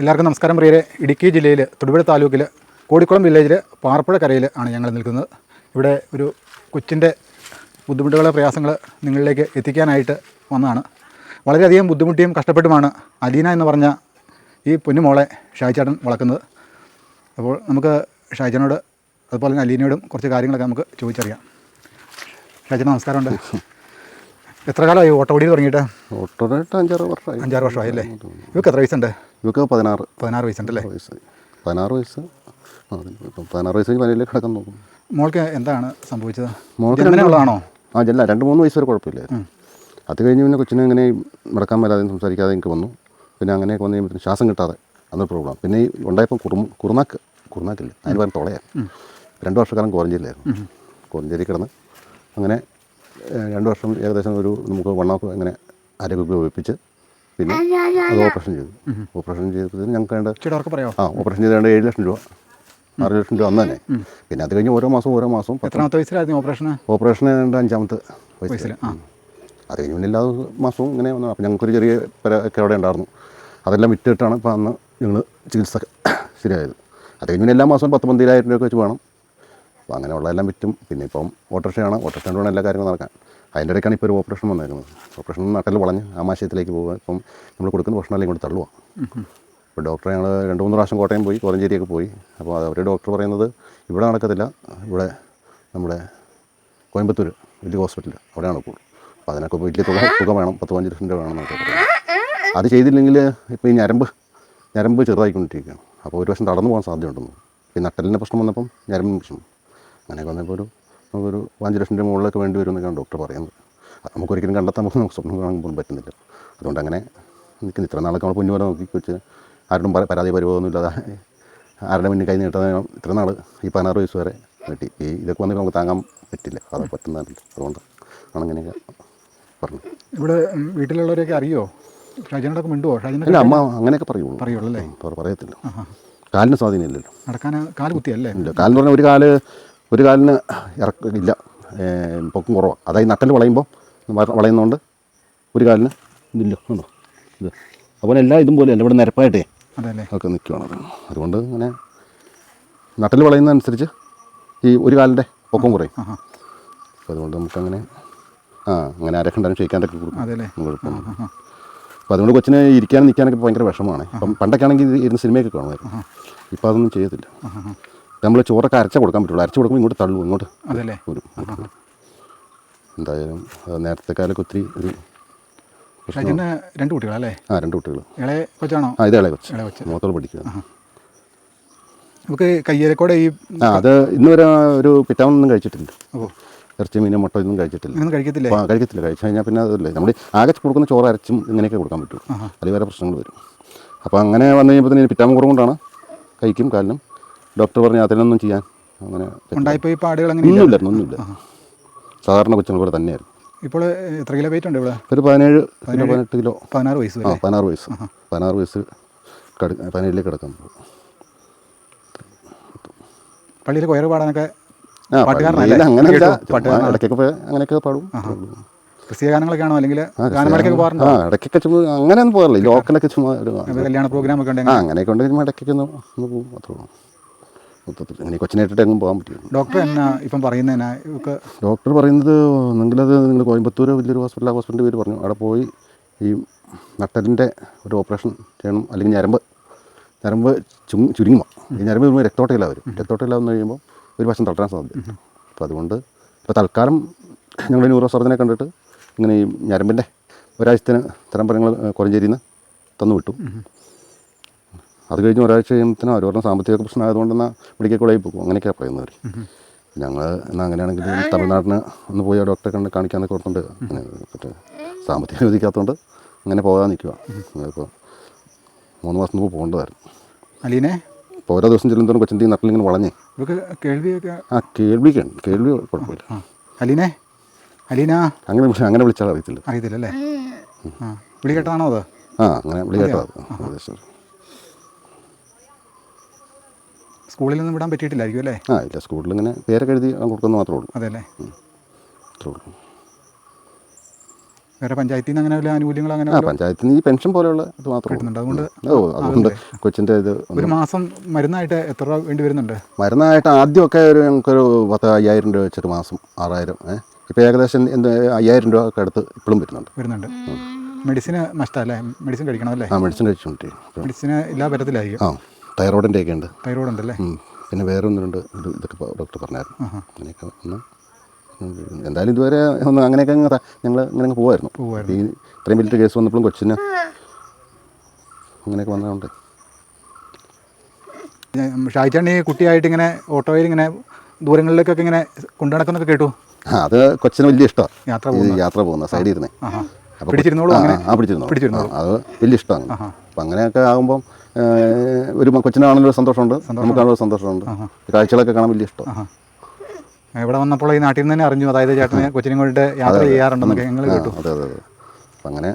എല്ലാവർക്കും നമസ്കാരം. പ്രിയരെ ഇടുക്കി ജില്ലയിൽ തൊടുപുഴ താലൂക്കിൽ കോടിക്കുളം വില്ലേജിൽ പാറപ്പുഴ കരയിൽ ആണ് ഞങ്ങൾ നിൽക്കുന്നത്. ഇവിടെ ഒരു കൊച്ചിന്റെ ബുദ്ധിമുട്ടുകൾ പ്രയാസങ്ങൾ നിങ്ങളിലേക്ക് എത്തിക്കാനായിട്ട് വന്നതാണ്. വളരെയധികം ബുദ്ധിമുട്ടിയും കഷ്ടപ്പെട്ടുമാണ് അലീന എന്ന് പറഞ്ഞ ഈ പൊന്നുമോളെ ഷായിച്ചേട്ടൻ വളർക്കുന്നത് അപ്പോൾ നമുക്ക് ഷായിച്ചനോട് അതുപോലെ തന്നെ അലീനയോടും കുറച്ച് കാര്യങ്ങളൊക്കെ നമുക്ക് ചോദിച്ചറിയാം. ഷായിച്ചേട്ടൻ നമസ്കാരമുണ്ട്. എത്ര കാലമായി ഓട്ടോ ഓടി തുടങ്ങിയിട്ട്? ഓട്ടോ അഞ്ചാറ് വർഷമായി. അഞ്ചാറ് വർഷമായി. അല്ലേ ഇവർക്ക് എത്ര വയസ്സുണ്ട്? ഇവർക്ക് പതിനാറ്. പതിനാറ് വയസ്സുണ്ട് അല്ലേ വയസ്സ് പതിനാറ് വയസ്സ്? പതിനാറ് വയസ്സ് പനിയിലേക്ക് കിടക്കാൻ നോക്കും മോൾക്ക് എന്താണ് സംഭവിച്ചത്? മോൾക്ക് ജന്മനയുള്ളതാണോ ആ ജല്ല രണ്ട് മൂന്ന് വയസ്സ് വരെ കുഴപ്പമില്ലായിരുന്നു. അത് കഴിഞ്ഞ് പിന്നെ കൊച്ചിനെ ഇങ്ങനെ നടക്കാൻ മേലാതെ സംസാരിക്കാതെ എനിക്ക് വന്നു. പിന്നെ അങ്ങനെ വന്നു കഴിയുമ്പോൾ ശ്വാസം കിട്ടാതെ അന്നൊരു പ്രോബ്ലം പിന്നെ ഈ ഉണ്ടായപ്പോൾ കുറും കുറുനാക്ക് കുറുനാക്കില്ല? അതിന് പറഞ്ഞ തുളയാണ്. രണ്ട് വർഷക്കാലം കോറഞ്ചേരിയിലായിരുന്നു കോറഞ്ചേരി കിടന്ന് അങ്ങനെ രണ്ട് വർഷം ഏകദേശം ഒരു നമുക്ക് വൺ ഓഫ് ഇങ്ങനെ ആരോഗ്യ ഉപയോഗിപ്പിച്ച് പിന്നെ അത് ഓപ്പറേഷൻ ചെയ്തു. ഓപ്പറേഷൻ ചെയ്തപ്പോൾ ഞങ്ങൾക്ക് വേണ്ട ആ ഓപ്പറേഷൻ ചെയ്ത് വേണ്ട ഏഴ് ലക്ഷം രൂപ. ആറ് ലക്ഷം രൂപ അന്ന് തന്നെ. പിന്നെ അത് കഴിഞ്ഞ് ഓരോ മാസം ഓരോ മാസവും പത്ത് എത്രാമത്തെ വയസ്സിലായിരുന്നു ഓപ്പറേഷൻ ഓപ്പറേഷൻ രണ്ട് അഞ്ചാമത്തെ വയസ്സിൽ അത് കഴിഞ്ഞ് പിന്നെ എല്ലാ മാസവും ഇങ്ങനെ വന്നു. അപ്പം ഞങ്ങൾക്കൊരു ചെറിയ പെരൊക്കെ അവിടെ ഉണ്ടായിരുന്നു. അതെല്ലാം വിറ്റിട്ടാണ് ഇപ്പോൾ അന്ന് ഞങ്ങൾ ചികിത്സ ശരിയായത്. അത് കഴിഞ്ഞ് പിന്നെ എല്ലാ മാസവും പത്ത് പന്തിരായിരം രൂപയൊക്കെ വെച്ച് വേണം. അപ്പോൾ അങ്ങനെയുള്ളതെല്ലാം വിറ്റും പിന്നെ ഇപ്പം ഓട്ടോറിക്ഷയാണ്. ഓട്ടോറിക്ഷ വേണം എല്ലാ കാര്യങ്ങളും നടക്കാൻ അതിന്റെ ഇടയ്ക്കാണ് ഇപ്പോൾ ഒരു ഓപ്പറേഷൻ വന്നേക്കുന്നത്. ഓപ്പറേഷൻ നട്ടൽ വളഞ്ഞ് ആമാശയത്തിലേക്ക് പോകുക ഇപ്പം നമ്മൾ കൊടുക്കുന്ന ഭക്ഷണമെല്ലാം ഇങ്ങോട്ട് തള്ളുക. ഇപ്പോൾ ഡോക്ടറെ ഞങ്ങൾ രണ്ട് മൂന്ന് പ്രാവശ്യം കോട്ടയം പോയി കോരഞ്ചേരിയൊക്കെ പോയി. അപ്പോൾ അവർ ഡോക്ടർ പറയുന്നത് ഇവിടെ നടക്കത്തില്ല. ഇവിടെ നമ്മുടെ കോയമ്പത്തൂർ വലിയ ഹോസ്പിറ്റൽ അവിടെയാണ് കൂടുതൽ. അപ്പോൾ അതിനൊക്കെ വലിയ തുക തുക വേണം. പത്ത് പതിനഞ്ച് ലക്ഷം രൂപ വേണം പറയുന്നത് അത് ചെയ്തില്ലെങ്കിൽ ഇപ്പോൾ ഈ ഞരമ്പ് ഞരമ്പ് ചെറുതായിക്കൊണ്ടിരിക്കുകയാണ്. അപ്പോൾ ഒരു വശം തടന്നു പോകാൻ സാധ്യതയുണ്ടെന്ന് ഈ നട്ടലിന്റെ പ്രശ്നം വന്നപ്പം ഞരമ്പ് പ്രശ്നം അങ്ങനെയൊക്കെ വന്നപ്പോൾ ഒരു നമുക്കൊരു അഞ്ച് ലക്ഷം രൂപ മുകളിലൊക്കെ വേണ്ടി വരും എന്നൊക്കെയാണ് ഡോക്ടർ പറയുന്നത്. അത് നമുക്കൊരിക്കലും കണ്ടെത്താൻ നമുക്ക് നമുക്ക് സ്വപ്നം കാണാൻ പറ്റുന്നില്ല. അതുകൊണ്ട് അങ്ങനെ നിൽക്കുന്നു. ഇത്ര നാളൊക്കെ നമ്മൾ പൊന്നു പോലെ നോക്കി വെച്ച് ആരോടും പരാ- പരാതി പരിഭവമൊന്നും ഇല്ലാതെ ആരുടെ മുന്നിൽ കൈ നീട്ടാൻ ഇത്ര നാൾ ഈ പതിനാറ് വയസ്സ് വരെ നീട്ടി. ഈ ഇതൊക്കെ വന്നിട്ട് നമുക്ക് താങ്ങാൻ പറ്റില്ല. അത് പറ്റുന്നതല്ല. അതുകൊണ്ട് ആണ് പറഞ്ഞു പറഞ്ഞത്. ഇവിടെ വീട്ടിലുള്ളവരെയൊക്കെ അറിയോ? ഷാജിനോടൊക്കെ മിണ്ടുവോ? ഷാജിനെ അമ്മ അങ്ങനെയൊക്കെ പറയുള്ളൂ. പറയുള്ളൂ അല്ലേ? പറയത്തില്ല. കാലിന് സ്വാധീനമില്ലല്ലോ നടക്കാൻ കാൽ കുത്തിയല്ലേ? ഇല്ല കാലെന്ന് പറഞ്ഞാൽ ഒരു കാൽ ഒരു കാലിന് ഇറക്കില്ല പൊക്കും കുറവാണ് അതായത് നട്ടൽ വളയുമ്പോൾ വളയുന്നതുകൊണ്ട് ഒരു കാലിന് ഇതില്ല. ഉണ്ടോ ഇത്. അതുപോലെ എല്ലാ ഇതും പോലെയല്ല ഇവിടെ നിരപ്പായിട്ടേ ഒക്കെ നിൽക്കുകയാണ് അത് അതുകൊണ്ട് ഇങ്ങനെ നട്ടൽ വളയുന്നതനുസരിച്ച് ഈ ഒരു കാലിന്റെ പൊക്കം കുറയും. അപ്പോൾ അതുകൊണ്ട് നമുക്കങ്ങനെ ആ അങ്ങനെ അരക്കണ്ടാനും ക്ഷയിക്കാനൊക്കെ കൊടുക്കും. കുഴപ്പം കുഴപ്പമൊന്നും അപ്പോൾ അതുകൊണ്ട് കൊച്ചിന് ഇരിക്കാനും നിൽക്കാനൊക്കെ ഭയങ്കര വിഷമമാണ്. ഇപ്പം പണ്ടൊക്കെ ആണെങ്കിൽ ഇരുന്ന് സിനിമയൊക്കെ കാണുമായിരുന്നു. ഇപ്പം അതൊന്നും ചെയ്യത്തില്ല. നമ്മൾ ചോറൊക്കെ അരച്ച കൊടുക്കാൻ പറ്റുള്ളൂ. അരച്ച് കൊടുക്കുമ്പോൾ ഇങ്ങോട്ട് തള്ളും ഇങ്ങോട്ട് അതല്ലേ? വരും. എന്തായാലും നേരത്തെ കാലൊക്കെ ഒത്തിരി ഒരു രണ്ട് കുട്ടികളല്ലേ? ആ രണ്ട് കുട്ടികൾ ഇളയ കൊച്ചാണോ? ആ ഇത് ഇളയ കൊച്ച്. ഇളയ കൊച്ച്. മൂത്തോട് പഠിക്കുക നമുക്ക് കയ്യേലക്കൂടെ ഈ ആ അത് ഇന്ന് വരെ ഒരു പിറ്റാമൊന്നും കഴിച്ചിട്ടില്ല. ഓ ഇറച്ചി മീൻ മുട്ട ഇതൊന്നും കഴിച്ചിട്ടില്ല. കഴിക്കത്തില്ലേ? ആ, കഴിക്കത്തില്ല. കഴിച്ചു കഴിഞ്ഞാൽ പിന്നെ അതല്ലേ? നമ്മൾ ആകെ കൊടുക്കുന്ന ചോറ് അരച്ചും ഇങ്ങനെയൊക്കെ കൊടുക്കാൻ പറ്റും അതിൽ വേറെ പ്രശ്നങ്ങൾ വരും. അപ്പോൾ അങ്ങനെ വന്നു കഴിഞ്ഞപ്പോൾ തന്നെ പിറ്റാമ കുറവുകൊണ്ടാണ് കൈക്കും കാലിനും ഡോക്ടർ പറഞ്ഞു അതിനൊന്നും ചെയ്യാൻ അങ്ങനെ ഉണ്ടായിപ്പോയി പാടുകൾ അങ്ങനെ ഒന്നുമില്ലായിരുന്നു ഒന്നുമില്ല. സാധാരണ കൊച്ചുങ്ങൾ പോലെ തന്നെയായിരുന്നു ഇപ്പോൾ എത്ര കിലോ വെയിറ്റ് ഉണ്ട് ഇവിടെ? ഒരു പതിനേഴ് കിലോ പതിനെട്ട് കിലോ. പതിനാറ് വയസ്സ് ആ പതിനാറ് വയസ്സ്. പതിനാറ് വയസ്സ് കട പതിനേഴിലേക്ക് കിടക്കാൻ പള്ളിയിൽ കൊയർ പാടാനൊക്കെ. ഇടയ്ക്കൊക്കെ അങ്ങനെയൊക്കെ പാടും. ക്രിസ്തീയ ഗാനങ്ങളൊക്കെ ആണോ അല്ലെങ്കിൽ ആ, ഗാനമേളയ്ക്കൊക്കെ പോകാറുണ്ടോ ആ ഇടയ്ക്കൊക്കെ ചുമ്മാ അങ്ങനെയൊന്നും പോകാറില്ല. ലോക്കലൊക്കെ ചുമ്മാ കല്യാണ പ്രോഗ്രാം ഒക്കെ ഉണ്ടെങ്കിൽ. അങ്ങനെയൊക്കെ ഉണ്ടെങ്കിൽ ഇടയ്ക്കൊക്കെ ഒന്ന് പോകും അത്രേ മൊത്തത്തിൽ ഇങ്ങനെ കൊച്ചിനായിട്ടിട്ട് എങ്ങും പോകാൻ പറ്റില്ല. ഡോക്ടർ എന്നാ ഇപ്പം പറയുന്നതിനാ? ഇവക്ക് ഡോക്ടർ പറയുന്നത് നിങ്ങളത് നിങ്ങൾ കോയമ്പത്തൂർ വലിയൊരു ഹോസ്പിറ്റൽ ആ ഹോസ്പിറ്റലിന്റെ പേര് പറഞ്ഞു. അവിടെ പോയി ഈ നട്ടലിന്റെ ഒരു ഓപ്പറേഷൻ ചെയ്യണം. അല്ലെങ്കിൽ ഞരമ്പ് ഞരമ്പ് ചുങ് ചുരുങ്ങുമോ ഈ ഞരമ്പ് വരുമ്പോൾ രക്തോട്ടയില വരും. രക്തോട്ടയില വന്നു കഴിയുമ്പോൾ ഒരു വശം തളരാൻ സാധ്യത അപ്പോൾ അതുകൊണ്ട് ഇപ്പോൾ തൽക്കാലം ഞങ്ങൾ ന്യൂറോ സർജനെ കണ്ടിട്ട് ഇങ്ങനെ ഈ ഞരമ്പിന്റെ ഒരാഴ്ചത്തിന് തരം പറഞ്ഞ കുറഞ്ചേരിയിൽ നിന്ന് തന്നു വിട്ടു. അത് കഴിഞ്ഞ് ഒരാഴ്ച കഴിയുമ്പോഴത്തേനും അവർ പറഞ്ഞ സാമ്പത്തിക പ്രശ്നം ആയതുകൊണ്ട് എന്നാൽ മെഡിക്കൽ കോളേജിൽ പോകും അങ്ങനെയൊക്കെയാണ് പറയുന്നവർ ഞങ്ങൾ എന്നാൽ അങ്ങനെയാണെങ്കിൽ തമിഴ്നാട്ടിന് ഒന്ന് പോയി ആ ഡോക്ടറെ കണ്ട് കാണിക്കാനൊക്കെ ഓർത്തുണ്ട് അങ്ങനെ മറ്റേ സാമ്പത്തികം അനുവദിക്കാത്തതുകൊണ്ട് അങ്ങനെ പോകാൻ നിൽക്കുക ഇപ്പോൾ മൂന്ന് മാസം മുമ്പ് പോകേണ്ടതായിരുന്നു. അലീനെ? അപ്പോൾ ഓരോ ദിവസം ചെല്ലുന്നതോറും കൊച്ചിന്റെ നട്ടിൽ ഇങ്ങനെ വളഞ്ഞേ. കേൾവിയൊക്കെ ആ കേൾവിക്ക് കേൾവി കുഴപ്പമില്ല. അലീനെ? അലീന? അങ്ങനെ അങ്ങനെ വിളിച്ചാൽ അറിയത്തില്ല അല്ലേ ആ വിളി കേട്ടതാണോ അത് ആ അങ്ങനെ വിളി കേട്ടോ സ്കൂളിൽ നിന്ന് വിടാൻ പറ്റിയിട്ടില്ലായിരിക്കും അല്ലേ? ആ ഇല്ല സ്കൂളിൽ ഇങ്ങനെ പേരൊക്കെ എഴുതി കൊടുക്കുന്ന മാത്രമേ ഉള്ളൂ. അതെ അല്ലേ? അത്രേ ഉള്ളൂ. വേറെ പഞ്ചായത്തിൽ നിന്ന് അങ്ങനെ വല്ല ആനുകൂല്യങ്ങൾ അങ്ങനെ ആ പഞ്ചായത്തിൽ നിന്ന് ഈ പെൻഷൻ പോലെയുള്ള ഇത് മാത്രം കിട്ടുന്നുണ്ട്. അതുകൊണ്ട് ഓ അതുകൊണ്ട് കൊച്ചിന്റെ ഇത് ഒരു മാസം മരുന്നായിട്ട് എത്ര രൂപ വേണ്ടി വരുന്നുണ്ട്? മരുന്നായിട്ട് ആദ്യമൊക്കെ ഒരു ഞങ്ങൾക്കൊരു പത്ത് അയ്യായിരം രൂപ വെച്ചൊരു മാസം ആറായിരം ഏഹ് ഇപ്പോൾ ഏകദേശം എന്ത് അയ്യായിരം രൂപ ഒക്കെ അടുത്ത് ഇപ്പോഴും വരുന്നുണ്ട്. വരുന്നുണ്ട്. മെഡിസിന് നഷ്ടമല്ലേ മെഡിസിൻ കഴിക്കണം അല്ലേ? ആ മെഡിസിൻ കഴിച്ചുകൊണ്ടിരിക്കും മെഡിസിന് എല്ലാ തരത്തിലായിരിക്കും ആ. തൈറോയിഡിന്റെ ഒക്കെ ഉണ്ട്. തൈറോയിഡ് ഉണ്ടല്ലേ അല്ലേ പിന്നെ വേറെ ഒന്ന് രണ്ട് ഇത് ഇതൊക്കെ ഡോക്ടർ പറഞ്ഞായിരുന്നു. അങ്ങനെയൊക്കെ ഒന്ന് എന്തായാലും ഇതുവരെ ഒന്ന് അങ്ങനെയൊക്കെ അങ്ങ് ഞങ്ങൾ ഇങ്ങനെ അങ്ങ് പോവായിരുന്നു. ഈ ഇത്രയും വലിയ കേസ് വന്നപ്പോഴും കൊച്ചിന് അങ്ങനെയൊക്കെ വന്നതുകൊണ്ട്. ഷായിച്ചാണ് ഈ കുട്ടിയായിട്ട് ഇങ്ങനെ ഓട്ടോയിൽ ഇങ്ങനെ ദൂരങ്ങളിലേക്കൊക്കെ ഇങ്ങനെ കൊണ്ടു നടക്കുന്നൊക്കെ കേട്ടു? ആ അത് കൊച്ചിന് വലിയ ഇഷ്ടമാണ് യാത്ര യാത്ര പോകുന്ന സൈഡിൽ ഇരുന്നേ. പിടിച്ചിരുന്നോളൂ ആ, പിടിച്ചിരുന്നു പിടിച്ചിരുന്നോളൂ. അത് വലിയ ഇഷ്ടമാണ് അപ്പം അങ്ങനെയൊക്കെ ആകുമ്പം ഒരു കൊച്ചിനാണെങ്കിലും സന്തോഷമുണ്ട്. നമുക്കാണെങ്കിലും സന്തോഷമുണ്ട്. കാഴ്ചകളൊക്കെ കാണാൻ വലിയ ഇഷ്ടം. ഇവിടെ വന്നപ്പോൾ ഈ നാട്ടിൽ നിന്ന് തന്നെ അറിഞ്ഞു. അതായത് ചേട്ടനെ കൊച്ചിനും കൊണ്ട് യാത്ര ചെയ്യാറുണ്ടെന്നൊക്കെ ഞങ്ങൾ കേട്ടു. അതെ അതെ അതെ. അങ്ങനെ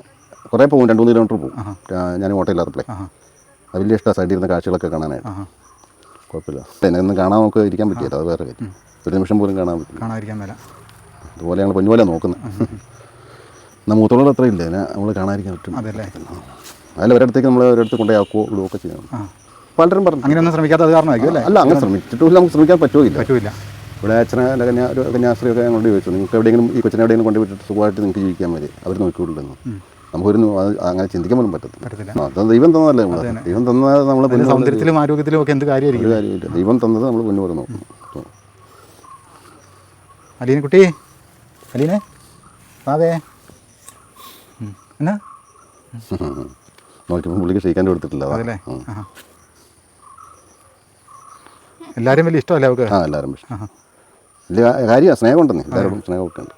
കുറേ പോകും. രണ്ട് മൂന്ന് കിലോമീറ്റർ പോകും. ഞാൻ ഓട്ടമില്ലാത്തപ്പോഴേ അത് വലിയ ഇഷ്ടമാണ് സൈഡിൽ ഇരുന്ന കാഴ്ചകളൊക്കെ കാണാനായിട്ട്. കുഴപ്പമില്ല. എന്നെ ഒന്ന് കാണാൻ നമുക്ക് ഇരിക്കാൻ പറ്റില്ല. അത് വേറെ കാര്യം. ഒരു നിമിഷം പോലും കാണാൻ പറ്റില്ല. കാണാതിരിക്കാൻ മേല. അതുപോലെ ഞങ്ങൾ പൊന്നുപോലെ നോക്കുന്നത് എന്നാൽ മൂത്തോളം അത്ര ഇല്ല. നമ്മൾ കാണാതിരിക്കാൻ പറ്റും. അതെല്ലേ? അതിൽ ഒരിടത്തേക്ക് നമ്മൾ ഒരിടത്ത് കൊണ്ടുപോയാക്കുവോ ഇടുകയൊക്കെ ചെയ്യണം പലരും പറഞ്ഞു. അങ്ങനെ ഒന്നും ശ്രമിക്കാത്ത കാരണമായിരിക്കും അല്ലേ? അല്ല അങ്ങനെ ശ്രമിച്ചിട്ടില്ല നമുക്ക് ശ്രമിക്കാൻ പറ്റുമില്ല പറ്റൂല ഇവിടെ അച്ഛനെ അല്ല കന്യാ ഒരു കന്യാസ്ത്രീയൊക്കെ ഞങ്ങളോട് ചോദിച്ചു നിങ്ങൾക്ക് എവിടെയെങ്കിലും ഈ കൊച്ചിനെ എവിടെയെങ്കിലും കൊണ്ടുപോയിട്ട് സുഖമായിട്ട് നിങ്ങൾക്ക് ജീവിക്കാൻ മതി. അവർ നോക്കിക്കൊള്ളുന്നു. നമുക്കൊരു അങ്ങനെ ചിന്തിക്കാൻ പോലും പറ്റത്തില്ല. അത് ദൈവം തന്നതല്ലേ നമ്മൾ ദൈവം തന്നത് നമ്മൾ സൗന്ദര്യത്തിലും ആരോഗ്യത്തിലും ഒക്കെ എന്ത് കാര്യമായിരിക്കും? കാര്യമില്ല. ദൈവം തന്നത് നമ്മൾ മുന്നോട്ട് നോക്കും അലീന കുട്ടി അലീനെ അതെ എന്നാ? നോക്കിയപ്പോൾ പുള്ളിക്ക് ക്ഷയിക്കാൻ കൊടുത്തിട്ടില്ല അതാ. അതല്ലേ? എല്ലാവരും വലിയ ഇഷ്ടമല്ലേ അവർക്ക് ആ എല്ലാവരും ഇഷ്ടം. വലിയ കാര്യമാണ് സ്നേഹം ഉണ്ടെന്നേ എല്ലാവരോടും സ്നേഹമൊക്കെ ഉണ്ട്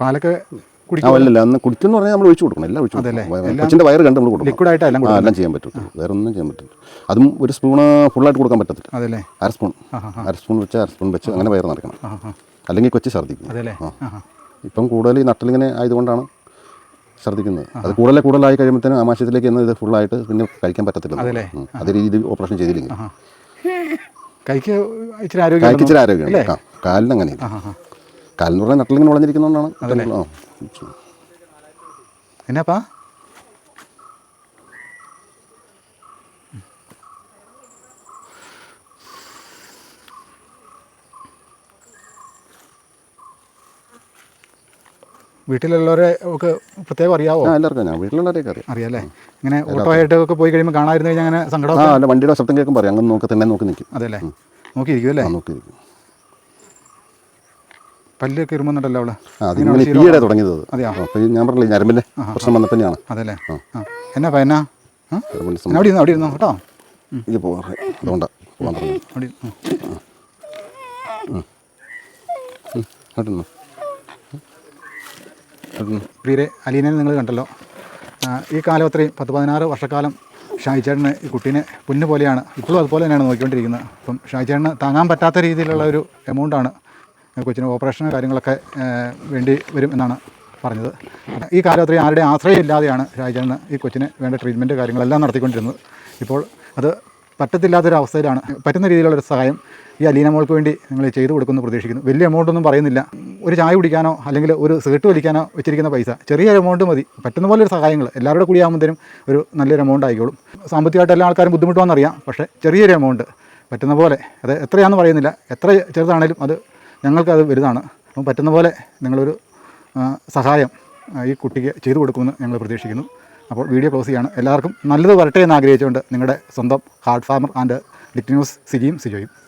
പാലൊക്കെ അല്ലല്ല അന്ന് കുടിച്ചെന്ന് പറഞ്ഞാൽ നമ്മൾ ഒഴിച്ചു കൊടുക്കണം. എല്ലാം ഒഴിച്ചു? കൊടുക്കണം. കൊച്ചിന്റെ വയറ് കണ്ട് നമ്മൾ കൊടുക്കണം. ലിക്വിഡായിട്ട് എല്ലാം എല്ലാം ചെയ്യാൻ പറ്റും വേറെ ഒന്നും ചെയ്യാൻ പറ്റില്ല അതും ഒരു സ്പൂണ് ഫുള്ളായിട്ട് കൊടുക്കാൻ പറ്റത്തില്ല. അതല്ലേ? അര സ്പൂൺ. അര സ്പൂൺ വെച്ച് അര സ്പൂൺ വെച്ച് അങ്ങനെ വയറ് നിറയ്ക്കണം അല്ലെങ്കിൽ കൊച്ചി ഛർദ്ദിക്കും. ഇപ്പം കൂടുതൽ ഈ നട്ടലിങ്ങനെ ആയതുകൊണ്ടാണ് ഛർദ്ദിക്കുന്നത് അത് കൂടുതൽ കൂടുതലായി കഴിയുമ്പോഴത്തേനും ആമാശയത്തിലേക്ക് എന്ന് ഇത് ഫുള്ളായിട്ട് പിന്നെ കഴിക്കാൻ പറ്റത്തില്ല. അതേ രീതി ഓപ്പറേഷൻ ചെയ്തില്ലെങ്കിൽ. കൈക്ക് ഇച്ചിരി ആരോഗ്യം ഇച്ചിരി കാലിന് അങ്ങനെ കാലിന് പറഞ്ഞാൽ നട്ടലിങ്ങനെ വളഞ്ഞിരിക്കുന്നതുകൊണ്ടാണ് എന്നാപ്പാ? വീട്ടിലുള്ളവരെ ഒക്കെ പ്രത്യേകം അറിയാവോ? എല്ലാവർക്കും ഞാൻ വീട്ടിലുള്ളവരെയൊക്കെ അറിയാം. അറിയാല്ലേ? ഇങ്ങനെ ഓട്ടോ ആയിട്ട് ഒക്കെ പോയി കഴിയുമ്പോൾ കാണാതിരുന്നു കഴിഞ്ഞാൽ അങ്ങനെ സങ്കടം ആ അല്ല വണ്ടിയുടെ ശബ്ദം കേൾക്കുമ്പോൾ പറയാം അങ്ങനെ നോക്കി തന്നെ നോക്കി നിൽക്കും. അതെല്ലേ നോക്കിയിരിക്കും അല്ലേ? നോക്കിയിരിക്കും. പല്ലൊക്കെ ഇരുമുന്നുണ്ടല്ലോ അവൾ. അതിനാണ് ഈയിടെ തുടങ്ങിയത് അത്. അതെയോ? അപ്പോൾ ഞാൻ പറഞ്ഞില്ലേ ഞരമ്പിന്റെ പ്രശ്നം വന്നപ്പോഴാണ്. അതല്ലേ ആ. എന്നാ എന്നാ? അവിടെ ഇരുന്നു അവിടെ ഇരുന്നോ കേട്ടോ? ഇത് പോകാറ് അതുകൊണ്ടാണ് പോകാൻ പറഞ്ഞു അവിടെ ഇരുന്നോ. അവിടെ നിന്നോ. അവിടെ നിന്നോ. പ്രിയരെ അലീനെ നിങ്ങൾ കണ്ടല്ലോ. ഈ കാലം അത്രയും പത്ത് പതിനാറ് വർഷക്കാലം ഷായിച്ചേട്ടന് ഈ കുട്ടീനെ പൊന്നു പോലെയാണ്. ഇപ്പോഴും അതുപോലെ തന്നെയാണ് നോക്കിക്കൊണ്ടിരിക്കുന്നത്. അപ്പം ഷായിച്ചേട്ടന് താങ്ങാൻ പറ്റാത്ത രീതിയിലുള്ള ഒരു എമൗണ്ടാണ് കൊച്ചിന് ഓപ്പറേഷൻ കാര്യങ്ങളൊക്കെ വേണ്ടി വരും എന്നാണ് പറഞ്ഞത്. ഈ കാലം അത്രയും ആരുടെ ആശ്രയം ഇല്ലാതെയാണ് ഷായിച്ചേട്ടന് ഈ കൊച്ചിന് വേണ്ട ട്രീറ്റ്മെന്റ് കാര്യങ്ങളെല്ലാം നടത്തിക്കൊണ്ടിരുന്നത്. ഇപ്പോൾ അത് പറ്റത്തില്ലാത്തൊരവസ്ഥയിലാണ്. പറ്റുന്ന രീതിയിലുള്ളൊരു സഹായം ഈ അലീന മോൾക്ക് വേണ്ടി നിങ്ങൾ ചെയ്തു കൊടുക്കുമെന്ന് പ്രതീക്ഷിക്കുന്നു. വലിയ എമൗണ്ട് ഒന്നും പറയുന്നില്ല. ഒരു ചായ കുടിക്കാനോ അല്ലെങ്കിൽ ഒരു സിഗരറ്റ് വലിക്കാനോ വെച്ചിരിക്കുന്ന പൈസ. ചെറിയ എമൗണ്ട് മതി. പറ്റുന്ന പോലെ ഒരു സഹായങ്ങൾ. എല്ലാവരുടെ കൂടി ആകുമ്പോഴത്തേനും ഒരു നല്ലൊരു എമൗണ്ട് ആയിക്കോളും. സാമ്പത്തികമായിട്ട് എല്ലാ ആൾക്കാരും ബുദ്ധിമുട്ടുവാണെന്നറിയാം പക്ഷേ ചെറിയൊരു എമൗണ്ട് പറ്റുന്ന പോലെ. അത് എത്രയാണെന്ന് പറയുന്നില്ല. എത്ര ചെറുതാണേലും അത് ഞങ്ങൾക്കത് വലുതാണ്. അപ്പം പറ്റുന്ന പോലെ നിങ്ങളൊരു സഹായം ഈ കുട്ടിക്ക് ചെയ്തു കൊടുക്കുമെന്ന് ഞങ്ങൾ പ്രതീക്ഷിക്കുന്നു. അപ്പോൾ വീഡിയോ ക്ലോസ് ചെയ്യാണ്. എല്ലാവർക്കും നല്ലത് വരട്ടെ എന്ന് ആഗ്രഹിച്ചുകൊണ്ട് നിങ്ങളുടെ സ്വന്തം heart farmer and lit news സിജിയും സിജോയും.